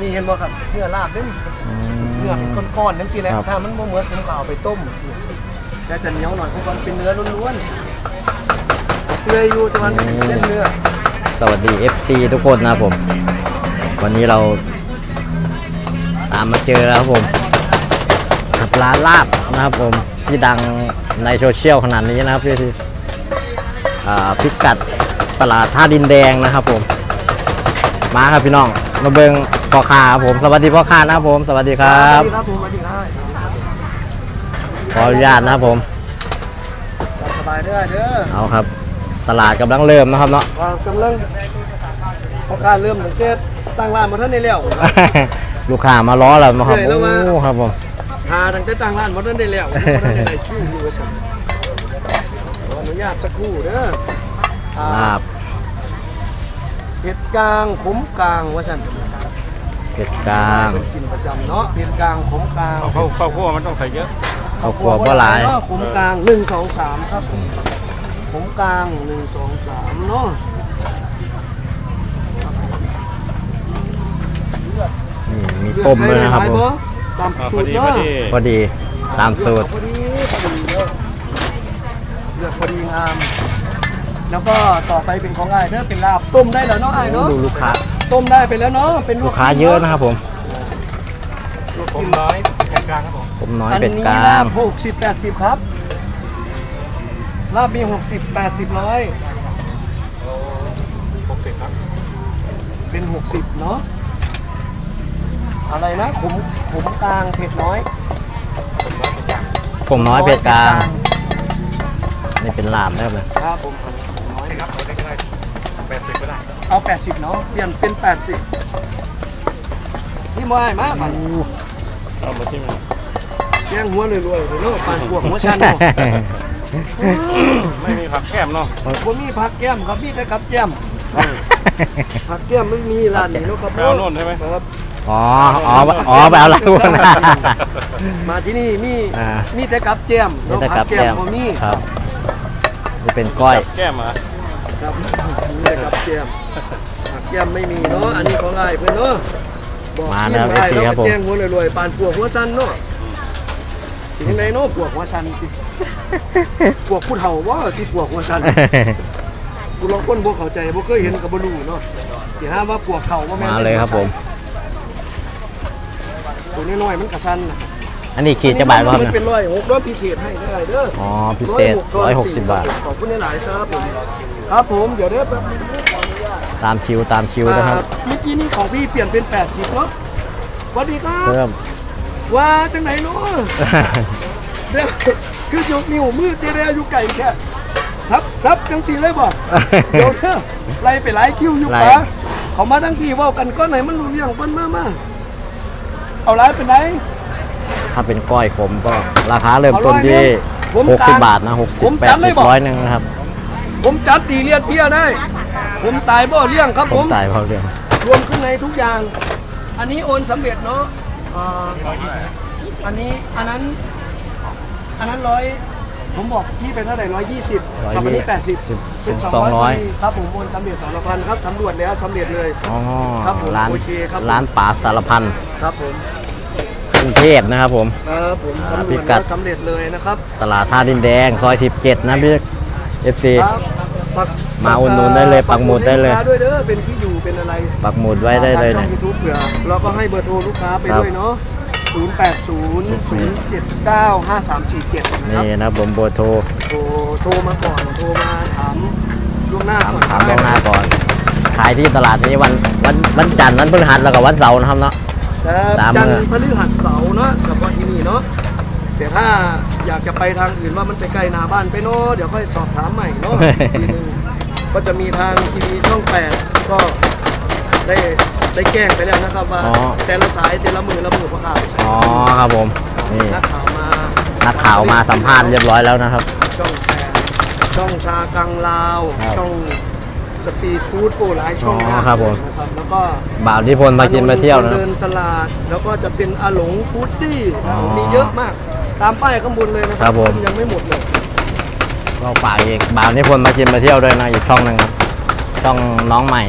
นี่เห็นบ่ครับเนื้อลาบเด้นอืเนื้อมเป็นก้อนๆนั่นสิแหละครับ ถ้ามันบ่เหมือนผมก็เอาไปต้มแต่จะเหนียวหน่อยเพราะมันเป็นเนื้อล้วนๆเปื่อยอยู่แต่มันเป็นเส้นเนื้อ สวัสดี FC ทุกคนนะครับผม วันนี้เราตามมาเจอแล้วครับผมกับร้านลาบนะครับผมที่ดังในโซเชียลขนาดนี้นะครับที่อ่าพิกัดตลาดท่าดินแดงนะครับผม มาครับพี่น้อง มาเบิง พ่อค้าครับผมสวัสดีพ่อค้านะครับผมสวัสดีครับสวัสดีครับผมสวัสดีครับขออนุญาตนะครับผม สบายเด้อเด้อเอาครับ ตลาดกำลังเริ่มนะครับเนาะ วางกำลังพอการเริ่มสังเกตตั้งร้านมาท่านได้แล้ว ลูกค้ามาล้อแล้วนะครับเหนื่อยแล้วว่าโอ้ครับผม หาตั้งแต่ตั้งร้านมาท่านได้แล้วมาท่านได้คิวอยู่ว่าซั่นขออนุญาตสักครู่เด้ออ่าลาบเผ็ดกลางขมกลางว่าซั่น เป็ดกลางกินประจำเนาะเผ็ดกลางขมกลางข้าวข้าวคั่วมันต้องใส่เยอะข้าวคั่วบ่หลายเนะขมกลางหนึ่งสองสามครับขมกลางหนึ่งสองสามเนาะนี่มีต้มด้วยนะครับผมตามอ่าพสูอตรดีเนาะพอดีพอดีตามสูตรพอดีพอดีเนาะเลือกพอดีงาม แล้วก็ต่อไปเป็นของอ้ายเด้อเป็นลาบต้มได้แล้วเนาะอ้ายเนาะดูลูกค้า ต้มได้ไปแล้วเนาะเป็นลูกค้าเยอะนะครับผมลูกผมน้อยแข็งกลางครับผมผมน้อยอันเป็ดนี้กลาลางบหกสิบแปดสิบครับลาบมีหกสิบแปดสิบร้อยหกสิบครับเป็นหกสิบเนาะอะไรนะขมขมกลางเผ็ดน้อยผมน้อยเป็ดกลางนี่เป็นลาบนะครับเลยครับผมขมน้อยนี่ครับเอาได้ก็ได้แปดสิบก็ได้ เอา 80 เนาะ เปลี่ยนเป็น 80นี่มามาบัดเอามาที่มันแย่งหัวรวยๆเลยเนาะปานพวกหัวชันเนาะไม่มีผักแก้มเนาะบ่มีผักแก้มครับมีแต่กับแก้มผักแก้มไม่มีร้านนี้เนาะครับไปเอาโน่นใช่ไหมครับอ๋อ อ๋อ อ๋อไปเอาลาบข้างหน้ามาที่นี่มีอ่ามีแต่กับแก้มนี่แต่กับผัแก้มบ่มีครับนี่เป็นก้อยแก้มเหรอะครับมีแต่กับแก้ม ผักแก้มไม่มีเนาะ อันนี้ของอ้ายเพิ่นเนาะบอกมาชื่แล้วออ้าย FC ครับผม แจ้งหัวรวยๆปานพวกหัวชันเนาะถึงไหนเนาะพวกหัวชันสิพวกผู้เฒ่าว่าสิพวกหัวชันกูลองคนบ่เข้าใจบ่เคยเห็นกับบ่รู้เนาะสิหาว่าปวกเข่าว่าแม่นมาเลยครับผม ตัวน้อยๆมันกระชันน่ะอันนี้ขีดจะบาทป่ะครับมันเนี่ยเป็นร้อยหกร้อยพิเศษให้ได้เด้ออ๋อ พิเศษร้อยหกสิบบาท ขอบคุณหลายๆครับผมครับผมเดี๋ยวเด้อแป๊บนึงขออนุญา ตตามคิวตามคิวนะครับอ่าเมื่อกี้นี้ของพี่เปลี่ยนเป็น 80เนาะสวัสดีครับเพิ่มว่าจังไหนเนาะเด้อคือยกนิ้วมือเจเรอยู่ไก่แค่ซับซับจังสีเลยบ่เดี๋ยวเด้อไล่ไปหลายคิวอยู่ไล่ปะเขามาทั้งทีเว่ากันก็ไหนมันรู้เรื่องเปิ้นมามาเอาไล่ไปไหนถ้าเป็นก้อยขมก็ราคาเริ่มต้นเอาร้อยที่หนึ่งผม60ตามบาทนะผ60มจัดเลย80บอกร้อยหนึ่งนะครับ ผมจัดตีเลียนเพียได้ ผมตายบ่เลี้ยงครับผผมมตายเพราะเรื่องรวมขึ้นในทุกอย่าง อันนี้โอนสำเร็จเนาะอ่าอันนี้อันนั้น อันนั้นร้อยผมบอกพี่ไปเท่าไหร่ร้อยยี่สิบกับอันนี้แปดสิบเป็นสองร้อยครับผมโอนสำเร็จสองพันครับสำรวจแล้วสำเร็จเลย อ๋อครับผมร้านโอเคครับผมร้านป่าสารพันครับผมกรุงเทพนะครับผม ครับผมอ่าสำรพิวจกัแล้ดวสำเร็จเลยนะครับ ตลาดท่าดินแดงซอย17นะพี่ FC ครับ ปักมาอุดหนุนได้เลยปักหมุดได้เลย ปักหมุดให้กค้าด้วยเด้อเป็นที่อยู่เป็นอะไรปักหมุดไว้ได้เลยทาเนี่งย ยูทูบเผื่อแล้วก็ให้เบอร์โทรลูกค้าไปครับ ด้วยเนาะ0 8 0 0 7 9 5 3 4 7นะครับ นี่นะครับผมเบอร์โทรโทรโทรมาก่อนโทรมาถามล่วงหน้าถามก่อนถามล่วงหน้าก่อนขายที่ตลาดนี้วันวันวันจันทร์วันพฤหัสแล้วก็วันเสาร์นะครับเนาะ ครับตามจันทเมื่อร์พฤหัสเสาร์เนาะกับวันที่นี่เนาะ แต่ถ้าอยากจะไปทางอื่นว่ามันไปไกลหนาบ้านไปเนาะเดี๋ยวค่อยสอบถามใหม่เนาะอีกทีหนึงก็จะมีทางทีวีช่องแปดก็ได้ได้แจ้งไปแล้วนะครับว่าอ๋อ แต่ละสายแต่ละมือละมือประกาศอ๋อครับผมนี่นักข่าวมานักข่าวมาสัมภาษณ์เรียบร้อยแล้วนะครับ ช่องแปดช่องชากังลาว ครับช่องสปีดฟู้ดโอ้หลายช่องอ๋อมากครับผม นะครับแล้วก็ บ่าวนิพนธ์มากินมาเที่ยวนะเดินตลาดแล้วก็จะเป็นอาหลงฟู้ดตี้อ๋อ มีเยอะมาก ตามป้ายข้างบนเลยนะคครัรับผม ยังไม่หมดเลยก็ฝากอีกบ่าวนิพนธ์มากินมาเที่ยวด้วยนะอีกช่องหนึ่งครับช่องน้องใหม่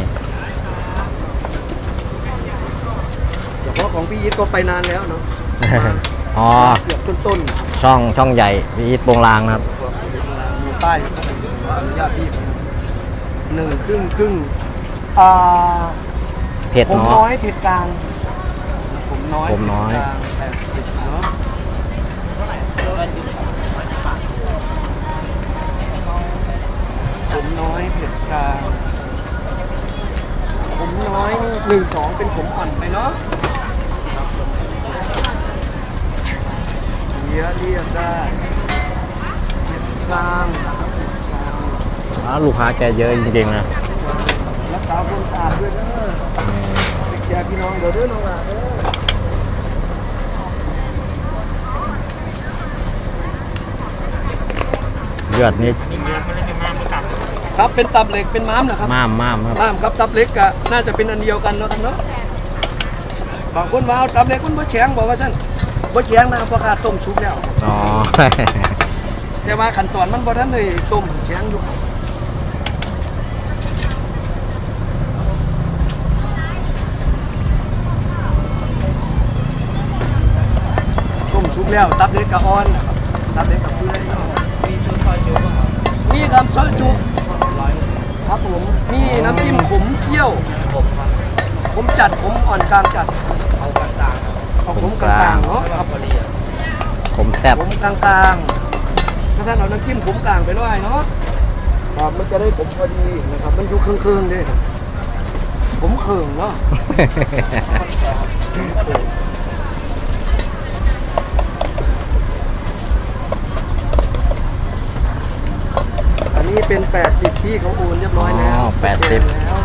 ของพี่อีทก็ไปนานแล้วเนาะอ๋อ เกือบต้นช่องช่องใหญ่พี่อีทโปงลางนะครับๆอยู่ใต้ขออนุญาตพี่หนึ่งครึ่งครึ่งอ่าเผ็ดผมเนาะ น้อยเผ็ดกลางผมน้อยผมน้อย เผ็ดกลางแปดสิบเนาะผมน้อยเผ็ดกลาง ผมน้อยนี่ หนึ่งสองเป็นผมอ่อนไปเนาะเรียเรียกได้เผ็ดกลางเผ็ดกลางอ้าวลูกค้าแกเยอะจริงๆนะรักษาความสะอาดด้วยเด้ออืมไปแกพี่น้องเดี๋ยวเด้อน้องหลานเด้อเลือดนี่ ครับเป็นตับเหล็กเป็นม้ามนะครับม่ามม่ามครับม้ามครับตับเหล็กกะน่าจะเป็นอันเดียวกันเนาะครับเนาะบางคนว่าเอาตับเหล็กมันบ่แข็งบอกว่าซั่นบ่แข็งนะเพราะขาต้มสุกแล้วอ๋อแต่ว่าขั้นตอนมันบ่ทันได้ต้มแข็งอยู่ต้มสุกแล้วตับเหล็กกะอ่อนนะครับตับเหล็กกับเปื่อยเนาะมีชุดซอยจูบ้างครับนี่ครับซอยจุร้ มนี่น้ำจิ้มขมเปรี้ยวผมครับผมจัดผมอ่อนกลางจัดเอากลางๆครับเอาผมกลางๆเนาะแล้วครับก็พอดีอะผมแซ่บผมกลางๆถ้าท่านเอาน้ำจิ้มผมกลางไปด้วยเนาะครับมันจะได้ผมพอดีนะครับ มันอยู่เครื่องๆด้วยผมเขิงเนาะ อันนี้เป็น80ที่เขาโอนเรียบร้อยแล้วอ๋อ80แล้ว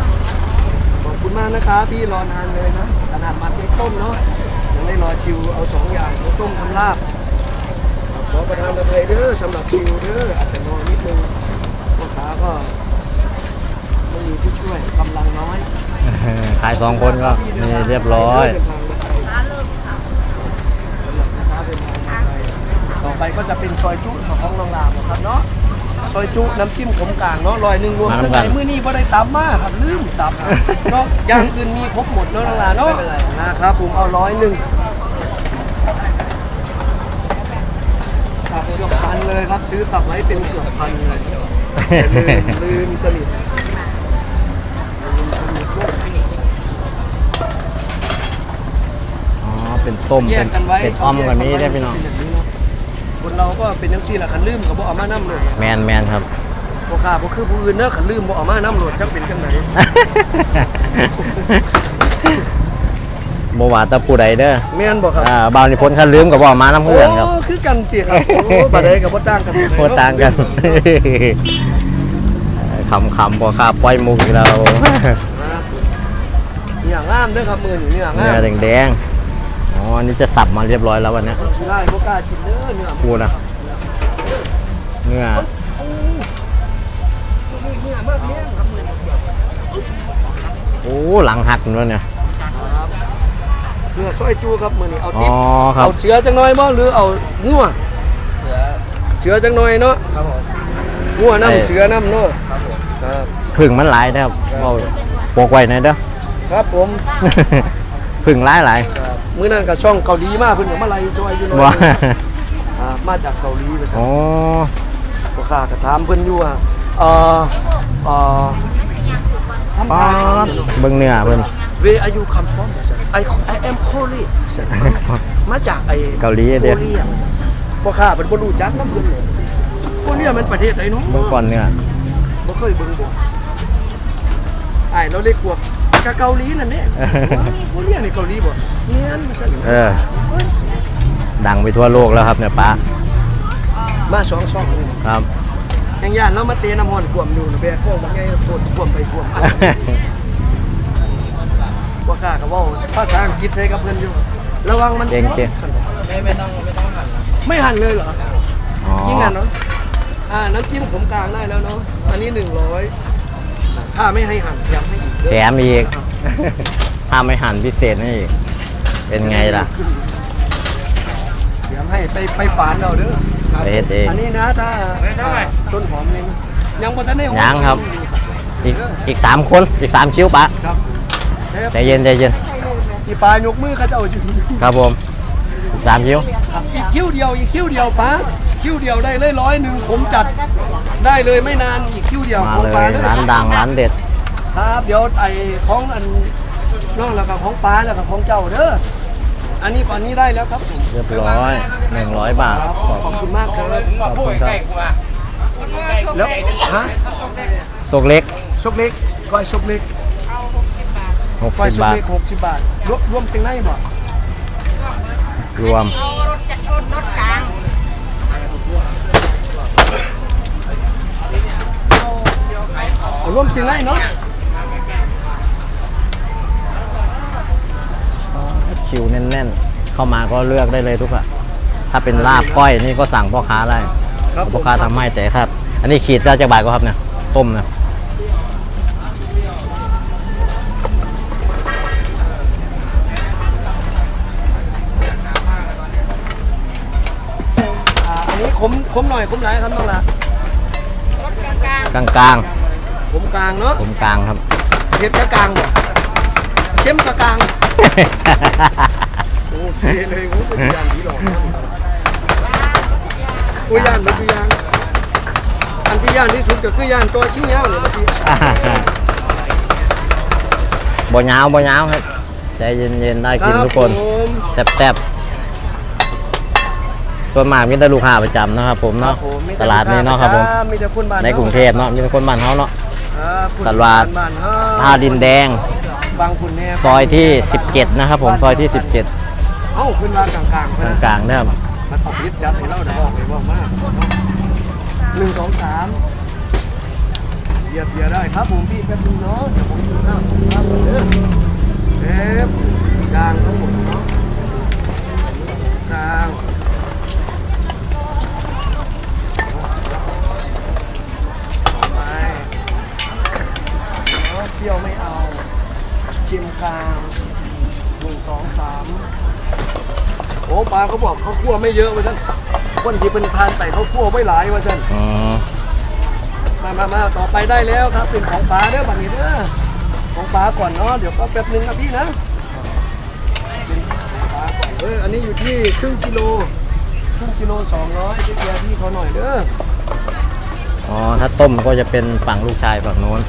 ขอบคุณมากนะครับพี่รอนานเลยนะขนาดมันเล็กต้มเนาะยังได้รอคิวเอาสองอย่างข้าวต้มทำลาบขอประทานอภัยเด้อสำหรับคิวเด้ออาจจะนอนนิดนึงลูกค้าก็ไม่มีผู้ช่วยกำลังน้อย ขายสองคนก็นี่เรียบร้อย ต่อไปก็จะเป็นซอยจุของน้องรามครับเนาะ ซอยจุน้ำจิ้มขมกลางเนาะลอยหนึ่งรวมมาทั้งน้ำกันในมื้อนี้บ่ได้ตำมากครับลืมตำเนาะอย่างอื่นมีครบหมดเนาะน้องรามเนาะนะครับผมเอาร้อยหนึ่งตับเกือบพันเลยครับซื้อตับไว้เป็นเกือบพันเลยแต่ลืมลืมสนิทอ๋อเป็นต้มแยเป็กนกันไว้เป็นอ้อมกว่านี้ได้พี่น้อง คนเราก็เป็นจังซี่แหละคันลืมก็บ่เอามาน้ำเลยแมนแมนครับ บ่กล้าบ่คือผู้อื่นเด้อคันลืมบ่เอามาน้ำโหลดจักเป็นจังไดบว่าแตะผู้ใดเด้อแม่นบ่ครับอ่าบาวนิพนธ์คันลืมกับบ่มาน้ำเพื่อนครับ โคือกันติครับโอ้บ่ได้ก็บ่ต่างกันโคตรต่างกัน คำคำพอค่าปล่อยมุกอีกแล้วเนี่ยงามเด้อครับมื้อนี้เนี่ยงาเนื้มอแดงๆ อ๋ออันนี่จะสับมาเรียบร้อยแล้ววันเนี้ยสิได้บ่กล้ากินเด้อเนื้อพูดนะเนื้อเนื้อมากแม่งครับมื้อนี้โอ้หลังหักด้วยเนี่ยครับเนื้อซอยจูครับมื้อนี้เอาอ๋ติอดครับเอาเสือจังน้อยบ่หรือเอางัวเสือเสือจังน้อยเนาะครับผมงัวน้ำเสือน้ำเนาะครับผมครับพึ่งมันหลายนะครับเอาปกไว้หน่อยเด้อครับผมพึ่งหลายหลายครับ มื้อนั้นก็ช่องเกาหลีมาเพิ่นก็มาไล่ซอยอยู่หน่อยว่าอ่ามาจากเกาหลีไปซั่น อ๋อพ่อค้าก็ถามเพิ่นอยู่ว่าเอ่อเอ่อทำป๊าทานดเบิ่งเนื้อเพิ่น Where are you come from ซั่น I I am Korea ซั่นมาจากไอ้เกาหลีเด้อโครียพ่อค้าเพิ่นบ่รู้จักนำเพิ่นเลยโคเรียมันประเทศไหนเนาะเบิ่งก่อนเนื้อบ่เคยเบิ่งบ่อ้ายเราเลยกว กกะเกาหลีนั่นแหละโคเรียนี่เกาหลีบ่เนียนมาซั่นเออ ดังไปทั่วโลกแล้วครับเนี่ยป้ามาสองช่องเลยครับยังย่านเรามาเตะน้ำมันท่วมอยู่นะแบกโค้งบางไงโคตรท่วมไปท่วมมาบ่กล้าก็เว้าภาษาอังกฤษใส่กับเพิ่นอยู่ ระวังมันเก่งเก่งไม่ไม่ต้องไม่ต้องหั่นนะไม่หั่นเลยเหรออ๋อยิ่งหั่นเนาะอ่าน้ำจิ้มขมกลางได้แล้วเนาะอันนี้100ถ้าไม่ให้หั่นย้ำให้อีกเด้อ แถมอีก ถ้าไม่หั่นพิเศษนี่อีก เป็นไงล่ะย้ำให้ไปไปฝานเอาเด้อไปเฮ็ดเองอันนี้นะถ้าต้นหอมนี่นะยังบ่ทันได้หอมยังครับ อีกอีกสามคนอีกสามคิ้วปะครับใจเย็นใจเย็นอีปลายยกมือเขาจะเอาอยู่ครับผมสามคิ้วอีกคิ้วเดียวอีกคิ้วเดียวป้าคิ้วเดียวได้เลยร้อยหนึ่งผมจัดได้เลยไม่นานอีกคิ้วเดียวมาของเลยปลาด้อร้านดังร้านเด็ด ครับเดี๋ยวไอ้ของอันน้องแล้วก็ของปลาแล้วก็ของเจ้าเด้ออันนี้ก่อนนี้ได้แล้วครับผมเรียบร้อยหนึ่งร้อยบาทครับขอบขอบคุณมากครับขอบคุณครับแล้วฮะโซกเล็กชกเล็กก้อยชกเล็กหกก้อยสิบชกบาท เล็กหกสิบบาทรวมรวมเป็นไงบ่รวม เอารถจักรรถกลางเอารวมเป็นไงเนาะ คิวแน่นๆ เข้ามาก็เลือกได้เลยทุกอะถ้าเป็นลาบก้อยนี่ก็สั่งพ่อค้าได้ครับผพ่อมค้าทำให้แต่ครับ อันนี้ขีดแล้วจะบาทก็ครับเนี่ยต้มนะอ่าอันนี้ขมขมหน่อยขมหลายครับน้องละรถกลางกลางกลางกลางขมกลางเนาะๆผมกลางครับเผ็ดกะกลางบ่ เข้มกะกลางโอเคเลยโอ้เป็นยานผีหลอกโอ้ยยานมันคือยานอันที่ยานที่สุดก็คือยานตัวชิ้นยาวเนี่ยเมื่อกี้บ่ยาวบ่ยาวครับใจเย็นๆได้กินทุกคนรับผมแซ่บๆตัวมากมีแต่ลูกค้าประจำนะครับผมเนาะครับผมมีตลาดนี้เนาะครับผมมีแต่คนบ้านในกรุงเทพเนาะมีแต่คนบ้านเฮาเนาะครับคนตลาดบ้านเฮาท่าดินแดง บางคุณเนี่ยซอยที่ 17 นะครับผม ซอยที่ 17 เอ้าคุณว่ากลางกลางๆกลางกลางๆนะครับมาตบยึดยัดให้เราเดี๋ยวบอกเลยว่ามากหนึ่งสองสามเหยียบเหยียบได้ครับผมพี่แป๊บนึงเนาะเดี๋ยวผมดูหน้าผมครับเด้อเอฟกลางทั้งหมดเนาะกลางต่อไปเนาะเปรี้ยวไม่เอา ชิมกลางหนึ่งสองสามโอ้ปลาเขาบอกเขาคั่วไม่เยอะว่าท่านคนที่เป็นทานใส่เขาคั่วไม่หลายว่าท่านอืมมามามาต่อไปได้แล้วครับเป็นของปลาเด้อบัดนี้เด้อของปลาก่อนเนาะเดี๋ยวก็แป๊บนึงนะพี่นะเป็นของปลาก่อนเอออันนี้อยู่ที่ครึ่งกิโลครึ่งกิโลสองร้อยที่แกพี่เขาหน่อยเด้ออ๋อถ้าต้มก็จะเป็นฝั่งลูกชายฝั่งโน้น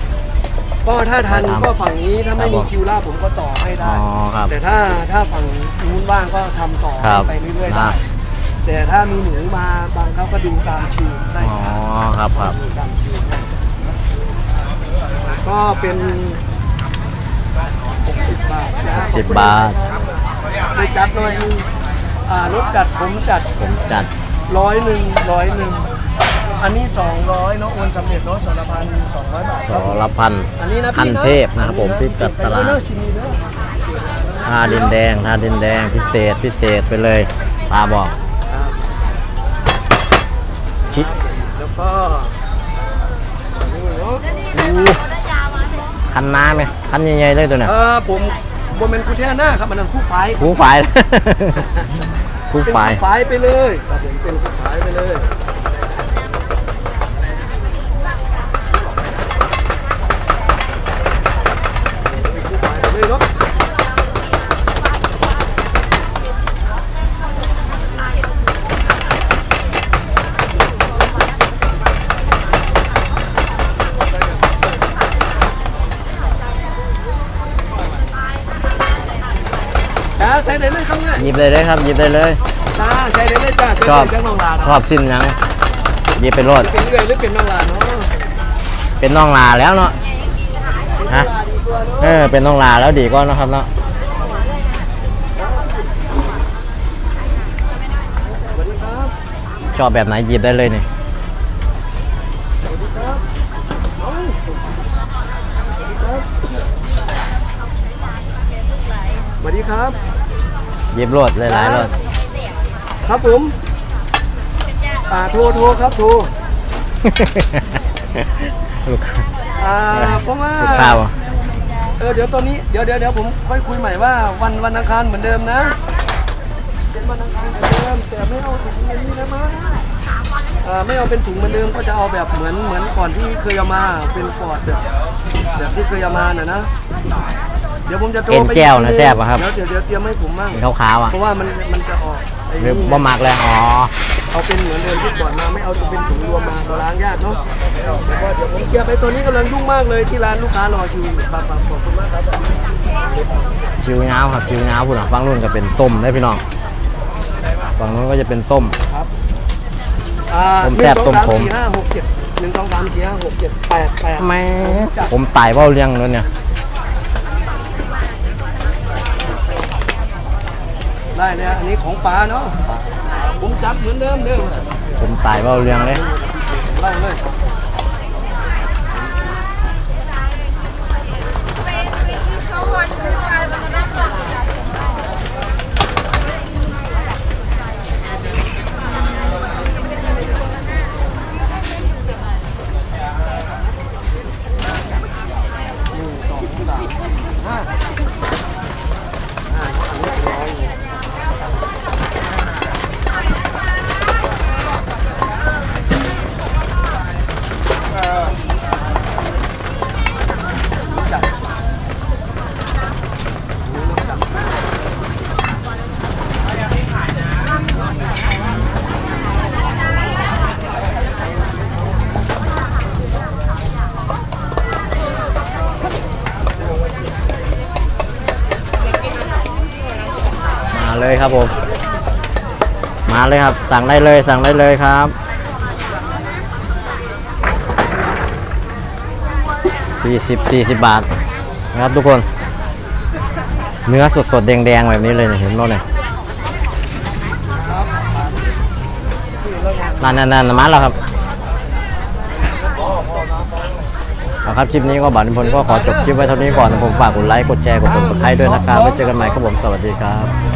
ก็ถ้าทันครับก็ฝั่งนี้ถ้าไม่ครับมีผมคิวล่าผมก็ต่อให้อ๋ได้อครับแต่ถ้าถ้าฝั่งนู้นว่างก็ทำต่อครับไปเรื่อยๆได้ได้ แต่ถ้ามีหนูมาบางเขาก็ดูตามคิวได้อ๋อครับ ครับดูตามคิวก็เป็น60บาทนะสิบบาท ไปจัดหน่อยนึงอ่ารถจัดผมจัดผมจัดร้อยหนึ่งร้อยหนึ่ง อันนี้สองร้อยเนาะโอนสำเร็จเนาะสารพันสองร้อยบาทสรพันอันนี้นะพันพี่นะเทพนะครับผมพิกัดตลาดไปเด้อชิมนี่เด้อท่าดินแดงท่าดินแดงพิเศษพิเศษไปเลยตาบอกครับคิดแล้วก็อันนี้เนาะอู้คันน้ำไหมคันใหญ่ๆเลยตัวเนี่ยเออผมบนเป็นคูเทหน้าครับอันนั้นคู่ไฟคู่ฝ่าย คู่เป็นฝ่าย คู่ไฟไปเลยครับผมเป็นคู่ไฟไปเลยเป็นคู่ไฟไปเลยเนาะ จ้าใช้ได้เลยครั บเนี่ยหยิบเลยเลยครับหยิบเลยเลยจ้าใช้ได้เลยจ้าชอบเป็นน้องลาชอบสิ้นหยังหยิบไปรดเป็นเอื่อยหรือเป็นน้องลาเนาะเป็นน้องลาแล้วเนาะฮะดีกว่าเนาะเออเป็นน้องลาแล้วดีก็นาะครับเนาะสวัสดีครับชอบแบบไหนหยิบได้เลยนี่สวัสดีครับ ยิบรดหลายๆรดครับผมอ่าโทรโทรครับโทรลูกค้าอ่าเพราะว่าลูกค้าบ่เออเดี๋ยวตอนนี้เดี๋ยวเดี๋ยวเดี๋ยวผมค่อยคุยใหม่ว่าวันวันอังคารเหมือนเดิมนะเป็นวันอังคารเหมือนเดิมแต่ไม่เอาถุงอย่างนี้นะมั้งอ่าไม่เอาเป็นถุงเหมือนเดิมก็จะเอาแบบเหมือนเหมือนก่อนที่เคยเอามาเป็นฟอร์ดแบบแบบที่เคยเอามาน่ะนะ เดี๋ยวผมจะโทรเอ็นไปแก้วนะอีกทีแซ่บอะครับเดี๋ยวเดี๋ยวเดี๋ยวเตรียมให้ผมมั่งเป็นขาวๆอะเพราะว่ามันมันจะออกไอ้หรือนี่บ่มักเลยอ๋อเอาเป็นเหมือนเดิมที่ก่อนมาไม่เอาเป็นถุงรวมมาเราล้างยากเนาะแล้วก็เดี๋ยวผมเคลียร์ไปตัวนี้กำลังยุ่งมากเลยที่ร้านลูกค้ารอคิวอยู่ครับครับขอบคุณมากครับชิวเงาวครับชิวเงาวพุ่นอะฝั่งนู้นก็เป็นต้มได้พี่น้องฝั่งนู้นก็จะเป็นต้ม ครับอ่าต้มแซ่บหนึ่งสองต้มขมสาสี่ห้าหกเจ็ดหนึ่งสองสามสี่ห้าหกเจ็ดแปดแปด แม่จัดผมตายเบ้าเลี้ยงแล้วเนี่ย ได้เลยอันนี้ของปลาเนาะผมจับเหมือนเดิมเดิมผมตายเบ้าเลี้ยงเลยไล่เลยมา เลยครับผม มาเลยครับ สั่งได้เลย สั่งได้เลยครับสี่สิบสี่สิบบาทนะครับทุกคน เนื้อสดๆ แดงๆ แบบนี้เลยเนี่ยเห็นไหมเนี่ยนั่นนั่นนั่นมาแล้วครับเอาครับคลิปนี้ก็บัตรพลก็ขอจบคลิปไว้เท่านี้ก่อนผมฝากกดไลค์กดแชร์กดติดตามด้วยนะครับไว้เจอกันใหม่ครับผมสวัสดีครับ